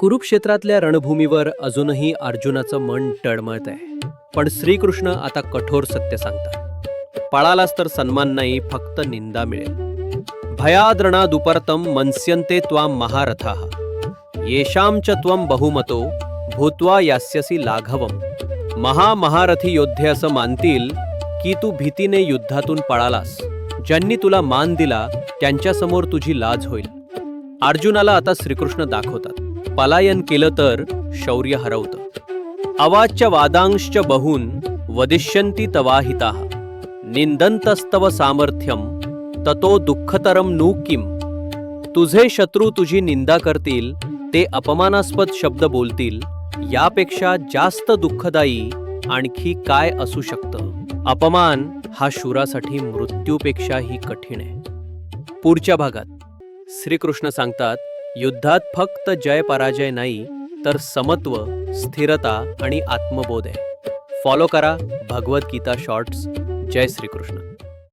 कुरुक्षेत्रातल्या रणभूमीवर अजूनही अर्जुनाचं मन टळमळत आहे. पण श्रीकृष्ण आता कठोर सत्य सांगतात. पळालास तर सन्मान नाही फक्त निंदा मिळेल. भयाद्रणा दुपर्तम मनस्यन्ते त्वां महारथा. येषां च त्वं बहुमतो भूत्वा यास्यसी लाघवम. महामहारथी योद्धे असं मानतील की तू भीतीने युद्धातून पळालास. ज्यांनी तुला मान दिला त्यांच्यासमोर तुझी लाज होईल. अर्जुनाला आता श्रीकृष्ण दाखवतात. पलायन केलं तर शौर्य हरवतं. अवाच्य वादांश्च बहून वदिष्यन्ति तवाहिता निंदंतस्तव सामर्थ्यम ततो दुःखतरम नू किम? तुझे शत्रू तुझी निंदा करतील ते अपमानास्पद शब्द बोलतील यापेक्षा जास्त दुःखदायी आणखी काय असू शकतं? अपमान हा शूरासाठी मृत्यूपेक्षाही कठीण आहे. पुढच्या भागात. श्रीकृष्ण सांगतात युद्धात फक्त जय पराजय नाही तर समत्व स्थिरता आणि आत्मबोध. आहे फॉलो करा भगवद्गीता शॉर्ट्स. जय श्रीकृष्ण.